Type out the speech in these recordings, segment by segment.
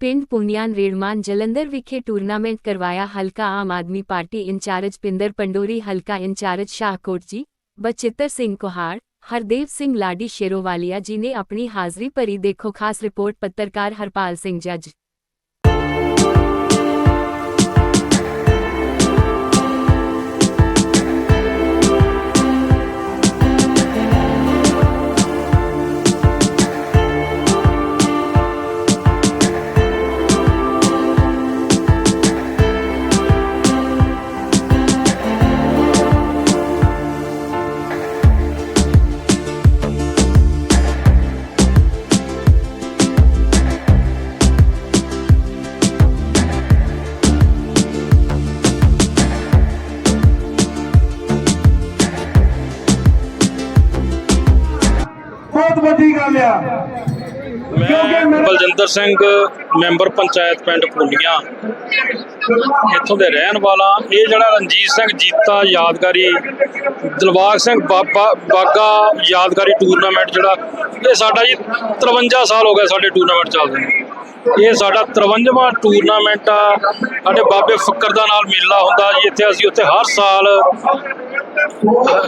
ਪਿੰਡ ਪੁੰਨਿਆਨ ਰੇੜਮਾਨ ਜਲੰਧਰ ਵਿਖੇ ਟੂਰਨਾਮੈਂਟ ਕਰਵਾਇਆ ਹਲਕਾ Aam Aadmi Party in charge Pinder Pandori, ਹਲਕਾ ਇੰਚਾਰਜ ਸ਼ਾਹਕੋਟ ਜੀ, ਬਚਿੱਤਰ ਸਿੰਘ ਕੋਹਾੜ, ਹਰਦੇਵ ਸਿੰਘ ਲਾਡੀ ਸ਼ੇਰੋਵਾਲੀਆ ਜੀ ਨੇ ਆਪਣੀ ਹਾਜ਼ਰੀ ਭਰੀ ਦੇਖੋ ਖਾਸ ਰਿਪੋਰਟ ਪੱਤਰਕਾਰ ਹਰਪਾਲ ਸਿੰਘ ਜੱਜ ਮੈਂ ਬਲਜਿੰਦਰ ਸਿੰਘ ਮੈਂਬਰ ਪੰਚਾਇਤ ਪਿੰਡ ਪੁੰਨੀਆਂ ਇੱਥੋਂ ਦੇ ਰਹਿਣ ਵਾਲਾ, ਇਹ ਜਿਹੜਾ ਰਣਜੀਤ ਸਿੰਘ ਜੀਤਾ ਯਾਦਗਾਰੀ, ਦਿਲਬਾਗ ਸਿੰਘ ਬਾਬਾ, ਬਾਗਾ ਯਾਦਗਾਰੀ ਟੂਰਨਾਮੈਂਟ ਜਿਹੜਾ, ਇਹ ਸਾਡਾ ਜੀ 53 ਸਾਲ ਹੋ ਗਏ ਸਾਡੇ ਟੂਰਨਾਮੈਂਟ ਚੱਲਦੇ ਨੇ। ਇਹ ਸਾਡਾ 53ਵਾਂ ਟੂਰਨਾਮੈਂਟ ਆ। ਸਾਡੇ ਬਾਬੇ ਫੱਕਰ ਦਾ ਨਾਲ ਮੇਲਾ ਹੁੰਦਾ ਜੀ, ਇੱਥੇ ਅਸੀਂ ਉੱਥੇ ਹਰ ਸਾਲ,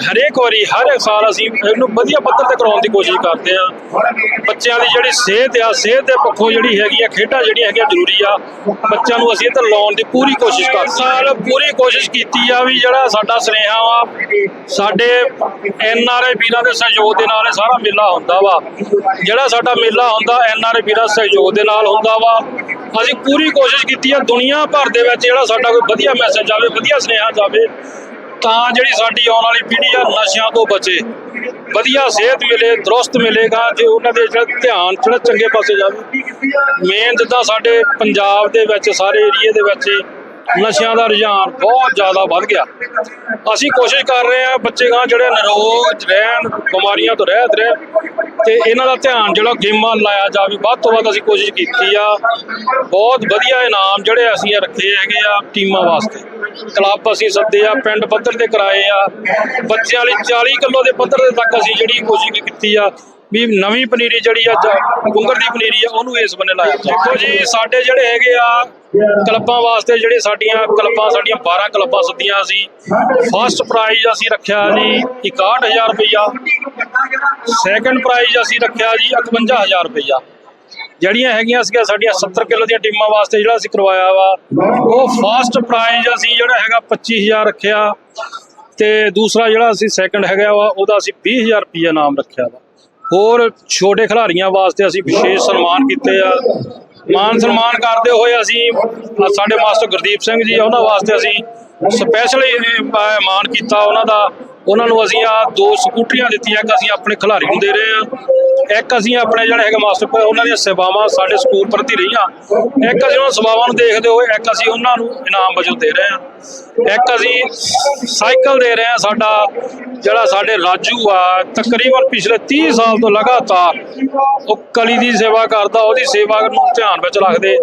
ਹਰੇਕ ਵਾਰੀ, ਹਰ ਇੱਕ ਸਾਲ ਅਸੀਂ ਇਹਨੂੰ ਵਧੀਆ ਪੱਧਰ ਤੇ ਕਰਾਉਣ ਦੀ ਕੋਸ਼ਿਸ਼ ਕਰਦੇ ਆ ਬੱਚਿਆਂ ਦੀ ਜਿਹੜੀ ਸਿਹਤ ਆ, ਸਿਹਤ ਦੇ ਪੱਖੋਂ ਜਿਹੜੀ ਹੈਗੀ ਆ, ਖੇਡਾਂ ਜਿਹੜੀਆਂ ਹੈਗੀਆਂ ਜ਼ਰੂਰੀ ਆ, ਬੱਚਿਆਂ ਨੂੰ ਅਸੀਂ ਇੱਥੇ ਲਾਉਣ ਦੀ ਪੂਰੀ ਕੋਸ਼ਿਸ਼ ਕਰ ਸਾਲ ਪੂਰੀ ਕੋਸ਼ਿਸ਼ ਕੀਤੀ ਆ ਵੀ ਜਿਹੜਾ ਸਾਡਾ ਸੁਨੇਹਾ ਵਾ, ਸਾਡੇ ਐਨ ਆਰ ਆਈ ਵੀਰਾਂ ਦੇ ਸਹਿਯੋਗ ਦੇ ਨਾਲ ਇਹ ਸਾਰਾ ਮੇਲਾ ਹੁੰਦਾ ਵਾ। ਜਿਹੜਾ ਸਾਡਾ ਮੇਲਾ ਹੁੰਦਾ, ਐਨ ਆਰ ਆਈ ਵੀਰਾਂ ਦੇ ਸਹਿਯੋਗ ਦੇ ਨਾਲ ਹੁੰਦਾ ਵਾ। ਅਸੀਂ ਪੂਰੀ ਕੋਸ਼ਿਸ਼ ਕੀਤੀ ਆ ਦੁਨੀਆ ਭਰ ਦੇ ਵਿੱਚ ਜਿਹੜਾ ਸਾਡਾ ਕੋਈ ਵਧੀਆ ਮੈਸੇਜ ਆਵੇ, ਵਧੀਆ ਸੁਨੇਹਾ ਜਾਵੇ। ਤਾਂ ਜਿਹੜੀ ਸਾਡੀ ਆਉਣ ਵਾਲੀ ਪੀੜ੍ਹੀ ਆ, ਨਸ਼ਿਆਂ ਤੋਂ ਬਚੇ। ਵਧੀਆ ਸਿਹਤ ਮਿਲੇ ਦਰੁਸਤ ਮਿਲੇਗਾ ਜੇ ਉਹਨਾਂ ਦੇ ਜਿਹੜਾ ਧਿਆਨ ਜਿਹੜਾ ਚੰਗੇ ਪਾਸੇ ਜਾਵੇ ਮੇਨ ਜਿੱਦਾਂ ਸਾਡੇ ਪੰਜਾਬ ਦੇ ਵਿੱਚ, ਸਾਰੇ ਏਰੀਏ ਦੇ ਵਿੱਚ ਨਸ਼ਿਆਂ ਦਾ ਰੁਝਾਨ ਬਹੁਤ ਜ਼ਿਆਦਾ ਵੱਧ ਗਿਆ। ਅਸੀਂ ਕੋਸ਼ਿਸ਼ ਕਰ ਰਹੇ ਹਾਂ ਬੱਚੇ ਗਾਂ ਜਿਹੜੇ ਨਿਰੋਗ ਰਹਿਣ, ਬਿਮਾਰੀਆਂ ਤੋਂ ਰਹਿਤ ਰਹਿਣ। ਤੇ ਇਹਨਾਂ ਦਾ ਧਿਆਨ ਜਿਹੜਾ ਗੇਮਾਂ ਲਾਇਆ ਜਾਵੇ, ਵੱਧ ਤੋਂ ਵੱਧ ਅਸੀਂ ਕੋਸ਼ਿਸ਼ ਕੀਤੀ ਆ। ਬਹੁਤ ਵਧੀਆ ਇਨਾਮ ਜਿਹੜੇ ਅਸੀਂ ਰੱਖੇ ਹੈਗੇ ਆ ਟੀਮਾਂ ਵਾਸਤੇ। ਕਲੱਬ ਅਸੀਂ ਸੱਦੇ ਆ, ਪਿੰਡ ਪੱਧਰ ਤੇ ਕਰਾਏ ਆ। ਬੱਚਿਆਂ ਲਈ 40 ਕਿਲੋ ਦੇ ਪੱਧਰ ਦੇ ਤੱਕ ਅਸੀਂ ਜਿਹੜੀ ਕੋਸ਼ਿਸ਼ ਕੀਤੀ ਆ ਵੀ ਨਵੀਂ ਪਨੀਰੀ ਜਿਹੜੀ ਆ, ਜ- ਗੁੰਗਰ ਦੀ ਪਨੀਰੀ ਆ, ਉਹਨੂੰ ਇਸ ਬੰਨੇ ਲਾਇਆ ਦੇਖੋ ਜੀ, ਸਾਡੇ ਜਿਹੜੇ ਹੈਗੇ ਆ ਕਲੱਬਾਂ ਵਾਸਤੇ ਜਿਹੜੇ ਸਾਡੀਆਂ ਕਲੱਬਾਂ, ਸਾਡੀਆਂ 12 ਕਲੱਬਾਂ ਸੱਦੀਆਂ ਸੀ ਫਸਟ ਪ੍ਰਾਈਜ਼ ਅਸੀਂ ਰੱਖਿਆ ਜੀ 61000 ਰੁਪਇਆ ਸੈਕੰਡ ਪ੍ਰਾਈਜ਼ ਅਸੀਂ ਰੱਖਿਆ ਜੀ 51000 ਰੁਪਇਆ ਜਿਹੜੀਆਂ ਹੈਗੀਆਂ ਸੀਗੀਆਂ ਸਾਡੀਆਂ 70 ਕਿਲੋ ਦੀਆਂ ਟੀਮਾਂ ਵਾਸਤੇ ਜਿਹੜਾ ਅਸੀਂ ਕਰਵਾਇਆ ਵਾ, ਉਹ ਫਸਟ ਪ੍ਰਾਈਜ਼ ਅਸੀਂ ਜਿਹੜਾ ਹੈਗਾ 25000 ਰੱਖਿਆ ਤੇ ਦੂਸਰਾ ਜਿਹੜਾ ਅਸੀਂ ਸੈਕੰਡ ਹੈਗਾ ਵਾ, ਉਹਦਾ ਅਸੀਂ 20000 ਰੁਪਇਆ ਨਾਮ ਰੱਖਿਆ ਵਾ। ਹੋਰ ਛੋਟੇ ਖਿਡਾਰੀਆਂ ਵਾਸਤੇ ਅਸੀਂ ਵਿਸ਼ੇਸ਼ ਸਨਮਾਨ ਕੀਤੇ ਆ। ਮਾਨ ਸਨਮਾਨ ਕਰਦੇ ਹੋਏ ਅਸੀਂ ਸਾਡੇ ਮਾਸਟਰ ਗੁਰਦੀਪ ਸਿੰਘ ਜੀ, ਉਹਨਾਂ ਵਾਸਤੇ ਅਸੀਂ ਸਪੈਸ਼ਲੀ ਮਾਨ ਕੀਤਾ ਉਹਨਾਂ ਦਾ। ਉਹਨਾਂ ਨੂੰ ਅਸੀਂ ਆ ਦੋ ਸਕੂਟਰੀਆਂ ਦਿੱਤੀਆਂ ਇੱਕ ਅਸੀਂ ਆਪਣੇ ਖਿਡਾਰੀ ਨੂੰ ਦੇ ਰਹੇ ਆ ਇੱਕ ਅਸੀਂ ਆਪਣੇ ਜਿਹੜੇ ਹੈਗੇ ਮਾਸਟਰ ਉਹਨਾਂ ਦੀਆਂ ਸੇਵਾਵਾਂ ਸਾਡੇ ਸਕੂਲ ਪ੍ਰਤੀ ਰਹੀਆਂ। ਇੱਕ ਅਸੀਂ ਉਹਨਾਂ ਸੇਵਾਵਾਂ ਨੂੰ ਦੇਖਦੇ ਹੋਏ, ਇੱਕ ਅਸੀਂ ਉਹਨਾਂ ਨੂੰ ਇਨਾਮ ਵਜੋਂ ਦੇ ਰਹੇ ਹਾਂ। ਇੱਕ ਅਸੀਂ ਸਾਈਕਲ ਦੇ ਰਹੇ ਹਾਂ, ਸਾਡਾ ਜਿਹੜਾ ਸਾਡੇ ਰਾਜੂ ਆ, ਤਕਰੀਬਨ ਪਿਛਲੇ 30 ਸਾਲ ਤੋਂ ਲਗਾਤਾਰ ਉਹ ਕਲੀ ਦੀ ਸੇਵਾ ਕਰਦਾ, ਉਹਦੀ ਸੇਵਾ ਨੂੰ ਧਿਆਨ ਵਿੱਚ ਰੱਖਦੇ।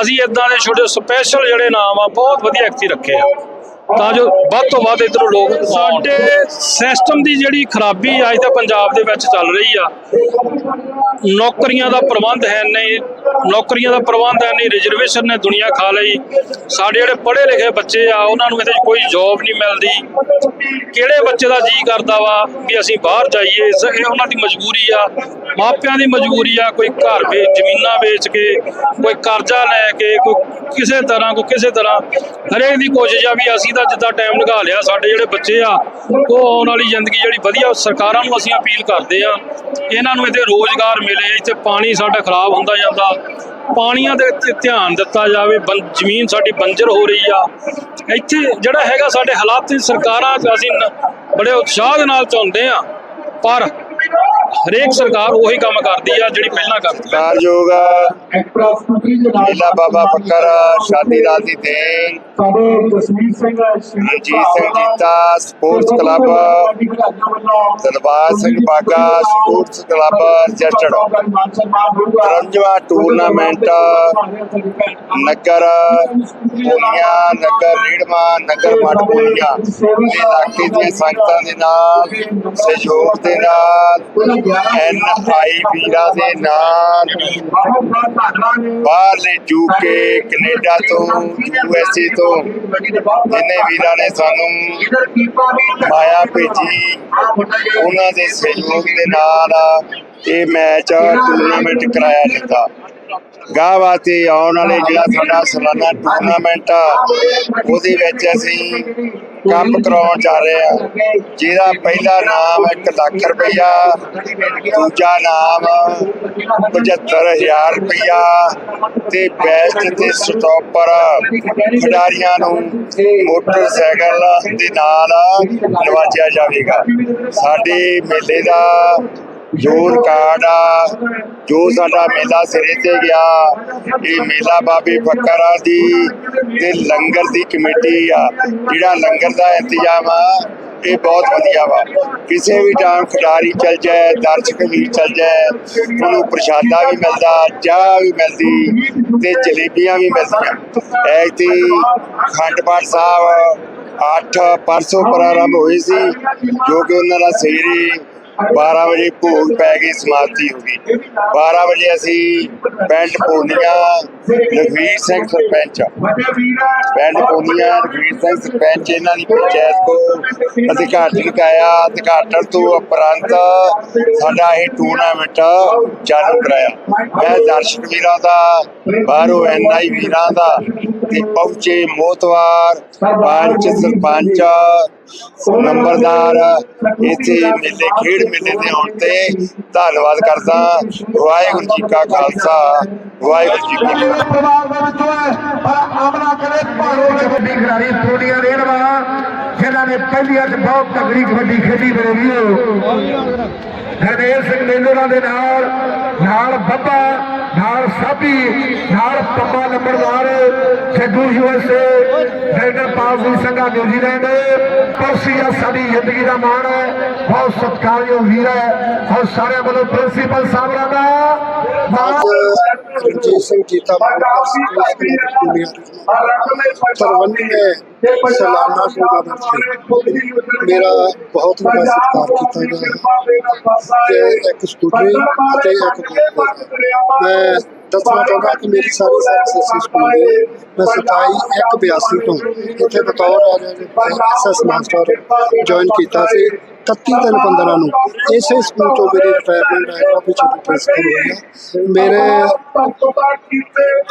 ਅਸੀਂ ਇਦਾਂ ਦੇ ਛੋਟੇ ਸਪੈਸ਼ਲ ਜਿਹੜੇ ਨਾਮ ਆ, ਬਹੁਤ ਵਧੀਆ ਐਕਟੀ ਰੱਖੇ ਆ। ਤਾਂ ਜੋ ਵੱਧ ਤੋਂ ਵੱਧ ਇਧਰੋਂ ਲੋਕ ਸਾਡੇ ਸਿਸਟਮ ਦੀ ਜਿਹੜੀ ਖਰਾਬੀ ਅੱਜ ਤਾਂ ਪੰਜਾਬ ਦੇ ਵਿੱਚ ਚੱਲ ਰਹੀ ਆ। ਨੌਕਰੀਆਂ ਦਾ ਪ੍ਰਬੰਧ ਹੈ ਨਹੀਂ, ਨੌਕਰੀਆਂ ਦਾ ਪ੍ਰਬੰਧ ਹੈ ਨਹੀਂ ਰਿਜ਼ਰਵੇਸ਼ਨ ਨੇ ਦੁਨੀਆ ਖਾ ਲਈ। ਸਾਡੇ ਜਿਹੜੇ ਪੜ੍ਹੇ ਲਿਖੇ ਬੱਚੇ ਆ, ਉਹਨਾਂ ਨੂੰ ਇਹਦੇ 'ਚ ਕੋਈ ਜੌਬ ਨਹੀਂ ਮਿਲਦੀ। ਕਿਹੜੇ ਬੱਚੇ ਦਾ ਜੀ ਕਰਦਾ ਵਾ ਵੀ ਅਸੀਂ ਬਾਹਰ ਜਾਈਏ ਇਹ ਉਹਨਾਂ ਦੀ ਮਜਬੂਰੀ ਆ। ਮਾਪਿਆਂ ਦੀ ਮਜਬੂਰੀ ਆ, ਕੋਈ ਘਰ ਵੇ, ਜ਼ਮੀਨਾਂ ਵੇਚ ਕੇ, ਕੋਈ ਕਰਜ਼ਾ ਲੈ ਕੇ, ਕੋਈ ਕਿਸੇ ਤਰ੍ਹਾਂ ਕੋ ਕਿਸੇ ਤਰ੍ਹਾਂ ਹਰੇਕ ਦੀ ਕੋਸ਼ਿਸ਼ ਆ ਵੀ ਅਸੀਂ ਤਾਂ ਜਿੱਦਾਂ ਟਾਈਮ ਲਗਾ ਲਿਆ, ਸਾਡੇ ਜਿਹੜੇ ਬੱਚੇ ਆ, ਉਹ ਆਉਣ ਵਾਲੀ ਜ਼ਿੰਦਗੀ ਜਿਹੜੀ ਵਧੀਆ ਸਰਕਾਰਾਂ ਨੂੰ ਅਸੀਂ ਅਪੀਲ ਕਰਦੇ ਆ ਇਹਨਾਂ ਨੂੰ ਇੱਥੇ ਰੋਜ਼ਗਾਰ ਮਿਲੇ, ਇੱਥੇ ਪਾਣੀ ਸਾਡਾ ਖਰਾਬ ਹੁੰਦਾ ਜਾਂਦਾ, ਪਾਣੀਆਂ ਦੇ ਉੱਤੇ ਧਿਆਨ ਦਿੱਤਾ ਜਾਵੇ, ਬੰ- ਜ਼ਮੀਨ ਸਾਡੀ ਬੰਜਰ ਹੋ ਰਹੀ ਆ। ਇੱਥੇ ਜਿਹੜਾ ਹੈਗਾ ਸਾਡੇ ਹਾਲਾਤ ਸਰਕਾਰਾਂ ਅਸੀਂ ਬੜੇ ਉਤਸ਼ਾਹ ਦੇ ਨਾਲ ਚਾਹੁੰਦੇ ਆ, ਪਰ ਹਰੇਕ ਸਰਕਾਰ ਉਹੀ ਕੰਮ ਕਰਦੀ ਆ ਜਿਹੜੀ ਪਹਿਲਾਂ ਕਰਦੀ ਆ। ਕਾਰਯੋਗ ਲੀਲਾ ਬਾਬਾ ਫੱਕਰ ਸ਼ਾਦੀ ਰਾਤ ਦੀ ਦੇਣ। ਸਾਡੇ Jasmeet Singh Shaheed Ranjit Singh Jeeta sports club Dilbagh Singh Baga sports club registered Taranjwa tournament ਨਗਰ ਪੂਨੀਆ ਨਗਰ ਰੀੜਮਾ ਨਗਰ ਮਟਪੂਨੀਆ ਇਲਾਕੇ ਦੀਆਂ ਸੰਗਤਾਂ ਦੇ ਨਾਲ ਸਹਿਯੋਗ ਦੇ ਨਾਲ ਐਨ ਆਈ ਵੀਰਾਂ ਦੇ ਨਾਲ। ਬਾਹਰਲੇ ਯੂਕੇ ਕੈਨੇਡਾ ਤੋਂ ਯੂਐਸਏ ਤੋਂ ਜਿੰਨੇ ਵੀਰਾਂ ਨੇ ਸਾਨੂੰ ਮਾਇਆ ਭੇਜੀ, ਉਹਨਾਂ ਦੇ ਸਹਿਯੋਗ ਦੇ ਨਾਲ ਇਹ ਮੈਚ ਟੂਰਨਾਮੈਂਟ ਕਰਾਇਆ ਜਾਂਦਾ। ਗਾਹ ਆਉਣ ਵਾਲੇ ਜਿਹੜਾ ਸਾਡਾ ਸਾਲਾਨਾ ਟੂਰਨਾਮੈਂਟ ਆ, ਉਹਦੇ ਵਿੱਚ ਅਸੀਂ ਕੱਪ ਕਰਾਉਣ ਜਾ ਰਹੇ ਆ। ਜਿਹਦਾ ਪਹਿਲਾ ਨਾਮ 1 ਲੱਖ ਰੁਪਇਆ ਦੂਜਾ ਨਾਮ 75000 ਰੁਪਇਆ ਤੇ ਬੈਸਟ ਤੇ ਸਟਾਪਰ ਖਿਡਾਰੀਆਂ ਨੂੰ ਮੋਟਰਸਾਈਕਲ ਦੇ ਨਾਲ ਨਵਾਜਿਆ ਜਾਵੇਗਾ। ਸਾਡੇ ਮੇਲੇ ਦਾ ਜੋ ਰਿਕਾਰਡ ਆ ਜੋ ਸਾਡਾ ਮੇਲਾ ਸਿਰੇ ਤੇ ਗਿਆ, ਇਹ ਮੇਲਾ ਬਾਬੇ ਫਕਰਾਂ ਦੀ ਤੇ ਲੰਗਰ ਦੀ ਕਮੇਟੀ ਆ। ਜਿਹੜਾ ਲੰਗਰ ਦਾ ਇੰਤਜ਼ਾਮ ਆ, ਇਹ ਬਹੁਤ ਵਧੀਆ ਵਾ। ਕਿਸੇ ਵੀ ਟਾਈਮ ਖਿਡਾਰੀ ਚੱਲ ਜਾਏ, ਦਰਸ਼ਕ ਵੀ ਚੱਲ ਜਾਏ, ਉਹਨੂੰ ਪ੍ਰਸ਼ਾਦਾ ਵੀ ਮਿਲਦਾ, ਚਾਹ ਵੀ ਮਿਲਦੀ ਤੇ ਜਲੇਬੀਆਂ ਵੀ ਮਿਲਦੀਆਂ। ਐਤੀ ਖੰਡ ਪਾਠ ਸਾਹਿਬ ਅੱਠ ਪਰਸੋਂ ਪ੍ਰਾਰੰਭ ਹੋਈ ਸੀ, ਜੋ ਕਿ ਉਹਨਾਂ ਦਾ ਸਵੇਰੇ 12 ਵਜੇ ਭੋਗ ਪੈ ਗਈ, ਸਮਾਪਤੀ ਹੋ ਗਈ। 12 ਵਜੇ ਅਸੀਂ ਪਿੰਡ ਪੂਨੀਆ ਲਖਵੀਰ ਸਿੰਘ ਸਰਪੰਚ ਪਿੰਡ ਪੂਨੀਆ ਲਖਵੀਰ ਸਿੰਘ ਸਰਪੰਚ, ਇਹਨਾਂ ਦੀ ਪੰਚਾਇਤ ਕੋ ਅਧਿਕਾਰਤਕ ਆਇਆ ਅਧਿਕਾਰਤਕ ਤੋਂ ਉਪਰੰਤ ਸਾਡਾ ਇਹ ਟੂਰਨਾਮੈਂਟ ਚਾਲੂ ਕਰਾਇਆ। ਮੈਂ ਦਰਸ਼ਕ ਵੀਰਾਂ ਦਾ, ਬਾਹਰੋਂ ਐਨਆਈ ਵੀਰਾਂ ਦਾ ਤੇ ਪਹੁੰਚੇ ਮੋਤਵਾਰ ਪੰਚ ਸਰਪੰਚ, ਨੰਬਰਦਾਰ, ਇੱਥੇ ਮੇਲੇ ਖੇਡ ਮੇਲੇ ਦੇ ਆਉਣ ਤੇ ਧੰਨਵਾਦ ਕਰਦਾ। ਵਾਹਿਗੁਰੂ ਜੀ ਕਾ ਖਾਲਸਾ, ਵਾਹਿਗੁਰੂ ਜੀ ਕੀ ਫਤਿਹ। ਪਰਿਵਾਰ ਦੇ ਵਿੱਚੋਂ ਹੈ, ਪਰ ਆਮਨਾ ਕਰੇ ਭਾਰੋ ਦੇ ਵੱਡੀ ਖਿਡਾਰੀ ਟੋਡੀਆਂ ਰੇੜਵਾ। ਜਿਹਨਾਂ ਨੇ ਪਹਿਲੀਆਂ 'ਚ ਬਹੁਤ ਤਗੜੀ ਕਬੱਡੀ ਖੇਡੀ ਮੇਰੇ ਵੀਰੋ ਹਰਦੇਵ ਸਿੰਘ ਨੇਲੋਰਾ ਦੇ ਨਾਲ ਨਾਲ ਬੱਬਾ ਨਾਲ ਸਾਬੀ ਨਾਲ ਪੰਮਾ ਨੰਬਰਦਾਰ ਛੱਡੂ USA doctor Pavani Sangha New Zealand ਪਰਸੀ ਆ ਸਾਡੀ ਜ਼ਿੰਦਗੀ ਦਾ ਮਾਣ ਹੈ। ਬਹੁਤ ਸਤਿਕਾਰਯੋਗ ਵੀਰ ਹੈ। ਔਰ ਸਾਰਿਆਂ ਵੱਲੋਂ ਪ੍ਰਿੰਸੀਪਲ ਸਾਹਿਬਾਂ ਦਾ ਸੁਰਜੀਤ ਸਿੰਘ ਜੀਤਾ ਤਰਵੰਨੀ ਮੇਰਾ ਬਹੁਤ ਵੱਡਾ ਸਤਿਕਾਰ ਕੀਤਾ ਗਿਆ ਹੈ ਤੇ ਇੱਕ ਸਕੂਟਰੀ ਅਤੇ ਇੱਕ ਗੋਲਡ ਮੈਂ ਦੱਸਣਾ ਚਾਹੁੰਦਾ ਕਿ ਮੇਰੀ ਸਾਰੀ ਸਰਵਿਸ ਸਕੂਲ ਦੇ ਮੈਂ 27 ਇੱਕ 82 ਤੋਂ ਇੱਥੇ ਬਤੌਰ ਐਸਐਸ ਮਾਸਟਰ ਜੁਆਇਨ ਕੀਤਾ ਸੀ। 31 ਤਿੰਨ 15 ਨੂੰ। ਇਸੇ ਸਕੂਲ ਤੋਂ ਮੇਰੀ ਰਿਟਾਇਰਮੈਂਟ ਹੈ ਕਾਫੀ ਛੋਟੀ ਪ੍ਰਿੰਸੀਪਲ ਹੋਈ ਹੈ ਮੇਰੇ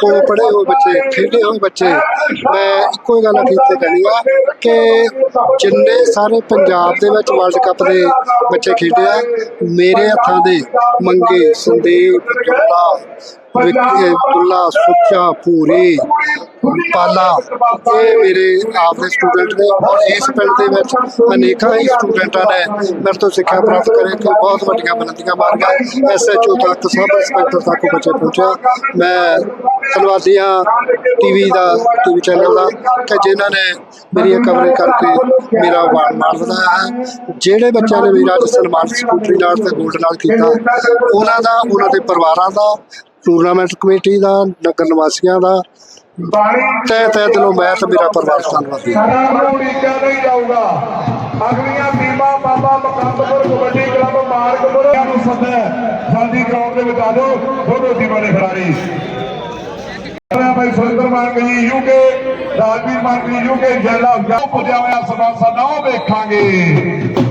ਕੋਲ ਪੜ੍ਹੇ ਹੋਏ ਬੱਚੇ, ਖੇਡੇ ਹੋਏ ਬੱਚੇ, ਮੈਂ ਇੱਕੋ ਹੀ ਗੱਲ ਅਖੀਰ ਤੇ ਕਹਿਣੀ ਆ ਕਿ ਜਿੰਨੇ ਸਾਰੇ ਪੰਜਾਬ ਦੇ ਵਿੱਚ ਵਰਲਡ ਕੱਪ ਦੇ ਬੱਚੇ ਖੇਡੇ ਆ, ਮੇਰੇ ਹੱਥਾਂ ਦੇ ਮੰਗੇ, ਸੰਦੀਪ ਜੁੱਲਾ ਵਿੱਕੀ ਦੁੱਲਾ ਸੁੱਚਾ ਪੂਰੀ ਪਾਲਾ ਇਹ ਮੇਰੇ ਆਪ ਦੇ ਸਟੂਡੈਂਟ ਨੇ ਔਰ ਇਸ ਪਿੰਡ ਦੇ ਵਿੱਚ ਅਨੇਕਾਂ ਹੀ ਸਟੂਡੈਂਟਾਂ ਨੇ ਮੇਰੇ ਤੋਂ ਸਿੱਖਿਆ ਪ੍ਰਾਪਤ ਕਰੇ ਕਿ ਬਹੁਤ ਵੱਡੀਆਂ ਬੁਲੰਦੀਆਂ ਮਾਰ ਐਸਐਚਓ ਤੱਕ ਸਬ ਇੰਸਪੈਕਟਰ ਤੱਕ ਬੱਚੇ ਪਹੁੰਚਿਆ ਮੈਂ ਧੰਨਵਾਦੀ ਹਾਂ ਟੀਵੀ ਦਾ ਟੀਵੀ ਚੈਨਲ ਦਾ ਕਿ ਜਿਨ੍ਹਾਂ ਨੇ ਮੇਰੀ ਕਵਰੇਜ ਕਰਕੇ ਮੇਰਾ ਮਾਣ ਮਾਰ ਵਧਾਇਆ ਹੈ। ਜਿਹੜੇ ਬੱਚਿਆਂ ਨੇ ਮੇਰਾ ਸਨਮਾਨ ਸਕੂਟਰੀ ਨਾਲ ਤੇ ਗੋਲਡ ਨਾਲ ਕੀਤਾ, ਉਹਨਾਂ ਦਾ, ਉਹਨਾਂ ਦੇ ਪਰਿਵਾਰਾਂ ਦਾ ਟੂਰਨਾਮੈਂਟ ਕਮੇਟੀ ਦਾ, ਨਗਰ ਨਿਵਾਸੀਆਂ ਦਾ ਤਹਿ ਤਹਿ ਦਿਲੋਂ ਮੈਂ ਤੇ ਮੇਰਾ ਪਰਿਵਾਰ ਧੰਨਵਾਦੀ ਹਾਂ ਸਾਡਾ ਉੜੀਕਾ ਨਹੀਂ ਜਾਊਗਾ। ਅਗਲੀਆਂ ਟੀਮਾਂ ਬਾਬਾ ਮਕੰਦਪੁਰ ਕਬੱਡੀ ਕਲੱਬ ਮਾਰਕਪੁਰ ਨੂੰ ਸੱਦਾ ਜਲਦੀ ਗਰਾਊਂਡ ਦੇ ਵਿੱਚ ਆ ਜਾਓ ਦੋਨੋਂ ਟੀਮਾਂ ਦੇ ਖਿਡਾਰੀ। ਭਾਈ ਸੁਰਿੰਦਰ ਮਾਨ ਜੀ ਯੂਕੇ ਰਾਜਵੀਰ ਮਾਨ ਯੂਕੇ ਜੈਲਾ ਜਾਓ ਪੁੱਜਿਆ ਹੋਇਆ ਸਮਾਂ ਸਾਡਾ, ਉਹ ਵੇਖਾਂਗੇ।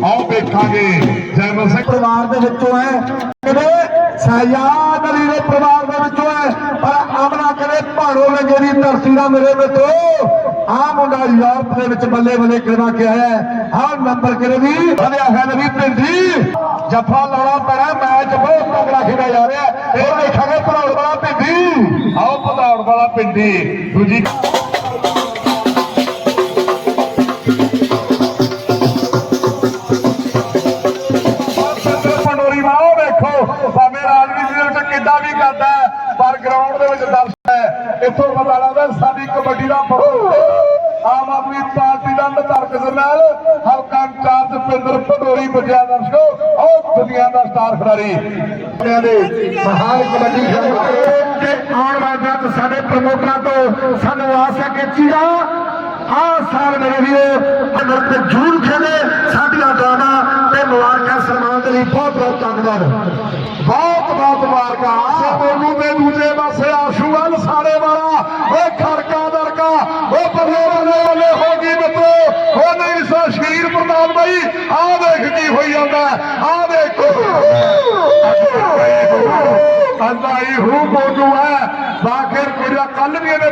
ਆਓ ਵੇਖਾਂਗੇ। ਜੈਮਲ ਸਿੰਘ ਪਰਿਵਾਰ ਦੇ ਵਿੱਚੋਂ ਹੈ। ਕਿਤੇ ਸਯਾਦ ਅਲੀ ਦੇ ਪਰਿਵਾਰ ਦੇ ਵਿੱਚੋਂ। ਕਰੇ ਭਾਣੋ ਧਰਤੀ ਦਾ ਮੇਰੇ ਮਿੱਤਰੋ। ਆ ਮੁੰਡਾ ਯੂਰਪ ਦੇ ਵਿੱਚ ਬੱਲੇ ਬੱਲੇ ਕਰਵਾ ਕੇ ਆਇਆ ਹੈ। ਨੰਬਰ ਕਰੇ ਵੀ ਵਧਿਆ ਹੈ ਨਵੀਂ ਪਿੰਡੀ ਜੱਫਾ ਲਾਉਣਾ ਪੈਣਾ, ਮੈਚ ਬਹੁਤ ਤਗੜਾ ਖੇਡਿਆ ਜਾ ਰਿਹਾ ਹੈ। ਇਹ ਵੇਖਾਂਗੇ ਵਾਲਾ ਪਿੰਡੀ ਆਓ ਭਦੌੜ ਵਾਲਾ ਪਿੰਡੀ ਦੂਜੀ ਪੰਡੋਰੀ ਵਾਹ ਵੇਖੋ। ਭਾਵੇਂ ਰਾਜਨੀਤੀ ਦੇ ਵਿੱਚ ਕਿੱਦਾਂ ਵੀ ਕਰਦਾ ਪਰ ਗਰਾਊਂਡ ਦੇ ਵਿੱਚ ਦਰਸ਼ਕ ਹੈ। ਇੱਥੋਂ ਪਤਾ ਲੱਗਦਾ ਸਾਡੀ ਕਬੱਡੀ ਦਾ ਬਹੁਤ ਆਮ ਆਦਮੀ ਪਾਰਟੀ ਦਾ ਨਿਧਰਕ ਨਾਲ ਹਲਕਾ ਇੰਚਾਰਜ ਪਿੰਦਰ ਪਟੋਰੀ ਪੁੱਜਿਆ ਦਰਸ਼ਕੋ ਉਹ ਦੁਨੀਆ ਦਾ ਸਟਾਰ ਖਿਡਾਰੀ। ਦੇ ਮਹਾਨ ਕਬੱਡੀ ਖਿਡਾਰੀ। ਤੇ ਆਉਣ ਵਾਲੇ ਸਾਡੇ ਪ੍ਰਮੋਟਰਾਂ ਤੋਂ ਸਾਨੂੰ ਆਸ ਹੈ ਕਿ ਚੀਰਾ ਆ ਸਾਲ ਮੇਰੇ ਵੀਰੋ ਅਗਰ ਤੇ ਜੂਨ ਖੇਲੇ ਸਾਡੀਆਂ ਦਾਦਾ ਤੇ ਮੁਬਾਰਕਾਂ ਸਨਮਾਨ ਦੇ ਲਈ ਬਹੁਤ ਬਹੁਤ ਧੰਨਵਾਦ। ਬਹੁਤ ਆਹ ਬੋਲੂ ਦੇ ਦੂਜੇ ਪਾਸੇ ਆਸ਼ੂ ਵੱਲ ਸਾਰੇ ਵਾਲਾ। ਓ ਖੜਕਾ ਦਰਕਾ। ਓ ਬੱਲੇ ਬੱਲੇ ਬੱਲੇ ਹੋ ਗਈ ਮਿੱਤਰੋ ਉਹ ਨਹੀਂ ਸੋ ਸ਼ੀਰ ਪ੍ਰਤਾਪ ਬਾਈ ਆਹ ਦੇਖ ਕੀ ਹੋਈ ਜਾਂਦਾ। ਆਹ ਦੇਖ। ਅੱਲਾ ਹੂ ਬੋਲੂ ਹੈ। ਬਾਖਰ ਮੇਰਾ ਕੱਲ ਵੀ ਇਹਨੇ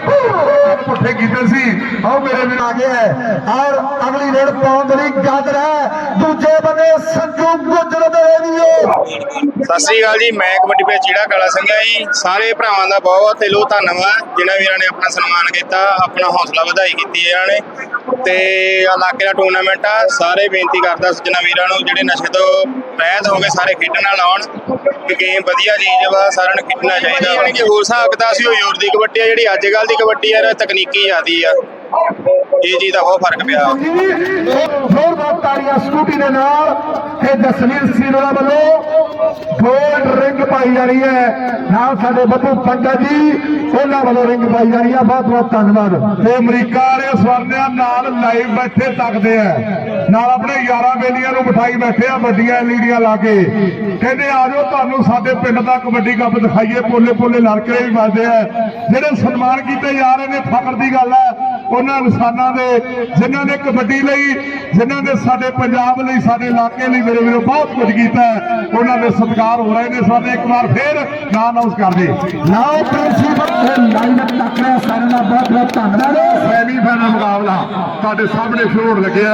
ਪੁੱਠੇ ਕੀਤੇ ਸੀ। ਆਹ ਮੇਰੇ ਵੀ ਆ ਗਿਆ ਔਰ ਅਗਲੀ ਰੇਡ ਪਾਉਣ ਲਈ ਗਾਦਰ ਹੈ। ਦੂਜੇ ਬੰਨੇ ਸੰਜੂ ਗੁੱਜਰ ਦੇ ਵੀਓ ਸਤਿ ਸ੍ਰੀ ਅਕਾਲ ਜੀ, ਮੈਂ ਕਬੱਡੀ ਪੇ ਚੀੜਾ ਕਾਲਾ ਸਿੰਘਾ ਜੀ। ਸਾਰੇ ਭਰਾਵਾਂ ਦਾ ਬਹੁਤ ਬਹੁਤ ਦਿਲੋਂ ਧੰਨਵਾਦ, ਜਿਨ੍ਹਾਂ ਵੀਰਾਂ ਨੇ ਆਪਣਾ ਸਨਮਾਨ ਕੀਤਾ, ਆਪਣਾ ਹੌਸਲਾ ਵਧਾਈ ਕੀਤੀ ਇਹਨਾਂ ਨੇ। ਤੇ ਇਲਾਕੇ ਦਾ ਟੂਰਨਾਮੈਂਟ ਆ, ਸਾਰੇ ਬੇਨਤੀ ਕਰਦਾ ਸੱਜਣਾ ਵੀਰਾਂ ਨੂੰ, ਜਿਹੜੇ ਨਸ਼ੇ ਤੋਂ ਰਹਿਤ ਹੋ ਗਏ, ਸਾਰੇ ਖੇਡਣ ਨਾਲ ਆਉਣ। ਕਿ ਗੇਮ ਵਧੀਆ ਚੀਜ਼ ਵਾ ਸਾਰਿਆਂ ਨੂੰ ਖੇਡਣਾ ਚਾਹੀਦਾ ਯਾਨੀ ਕਿ ਹੋਰ ਹਿਸਾਬ ਕਿਤਾਬ ਸੀ ਉਹ ਯੂਰ ਦੀ ਕਬੱਡੀ ਆ ਜਿਹੜੀ ਅੱਜ ਕੱਲ ਦੀ ਕਬੱਡੀ ਆ ਤਕਨੀਕੀ ਜ਼ਿਆਦੀ ਆ। ਇਹ ਚੀਜ਼ ਦਾ ਬਹੁਤ ਫ਼ਰਕ ਪਿਆ। ਜ਼ੋਰਦਾਰ ਤਾੜੀਆਂ ਸਕੂਟੀ ਦੇ ਨਾਲ ਇਹ ਜਸਵੀਰ ਸੀਰੋੜਾ ਵੱਲੋਂ ਗੋਲਡ ਰਿੰਗ ਪਾਈ ਜਾ ਰਹੀ ਹੈ। ਨਾਲ ਸਾਡੇ ਬੱਬੂ ਪੰਡਤ ਜੀ ਉਹਨਾਂ ਵੱਲੋਂ ਰਿੰਗ ਪਾਈ ਜਾ ਰਹੀ ਹੈ। ਬਹੁਤ ਬਹੁਤ ਧੰਨਵਾਦ। ਤੇ ਅਮਰੀਕਾ ਵਾਲੇ ਸਵਰਨਿਆਂ ਨਾਲ ਲਾਈਵ ਬੈਠੇ ਤੱਕਦੇ ਆ। ਨਾਲ ਆਪਣੇ ਯਾਰਾਂ ਬੇਲੀਆਂ ਨੂੰ ਬਿਠਾਈ ਬੈਠੇ ਆ ਵੱਡੀਆਂ ਲੀੜੀਆਂ ਲਾ ਕੇ। ਕਹਿੰਦੇ ਆ ਜਾਓ ਤੁਹਾਨੂੰ ਸਾਡੇ ਪਿੰਡ ਦਾ ਕਬੱਡੀ ਕੱਪ ਦਿਖਾਈਏ। ਪੋਲੇ ਪੋਲੇ ਲੜਕੇ ਵੀ ਵੱਜਦੇ ਆ। ਜਿਹੜੇ ਸਨਮਾਨ ਕੀਤੇ ਜਾ ਰਹੇ ਨੇ ਫਖਰ ਦੀ ਗੱਲ ਹੈ ਉਹਨਾਂ ਇਨਸਾਨਾਂ ਦੇ ਜਿਨ੍ਹਾਂ ਨੇ ਕਬੱਡੀ ਲਈ ਜਿਨ੍ਹਾਂ ਨੇ ਸਾਡੇ ਪੰਜਾਬ ਲਈ ਸਾਡੇ ਇਲਾਕੇ ਲਈ ਮੇਰੇ ਵੀਰੋ ਬਹੁਤ ਕੁਝ ਕੀਤਾ ਉਹਨਾਂ ਦੇ ਸਤਿਕਾਰ ਹੋ ਰਹੇ ਨੇ ਸਾਡੇ। ਇੱਕ ਵਾਰ ਫੇਰ ਨਾਂ ਅਨਾਉਂਸ ਕਰ ਦੇ। ਲਓ ਪ੍ਰਿੰਸੀਪਲ ਲਾਈਨ ਤੱਕ ਰਿਹਾ ਸਾਰਿਆਂ ਦਾ ਬਹੁਤ ਬਹੁਤ ਧੰਨਵਾਦ। ਸੈਮੀ ਫਾਈਨਲ ਮੁਕਾਬਲਾ ਤੁਹਾਡੇ ਸਾਹਮਣੇ ਹੋਣ ਲੱਗਿਆ।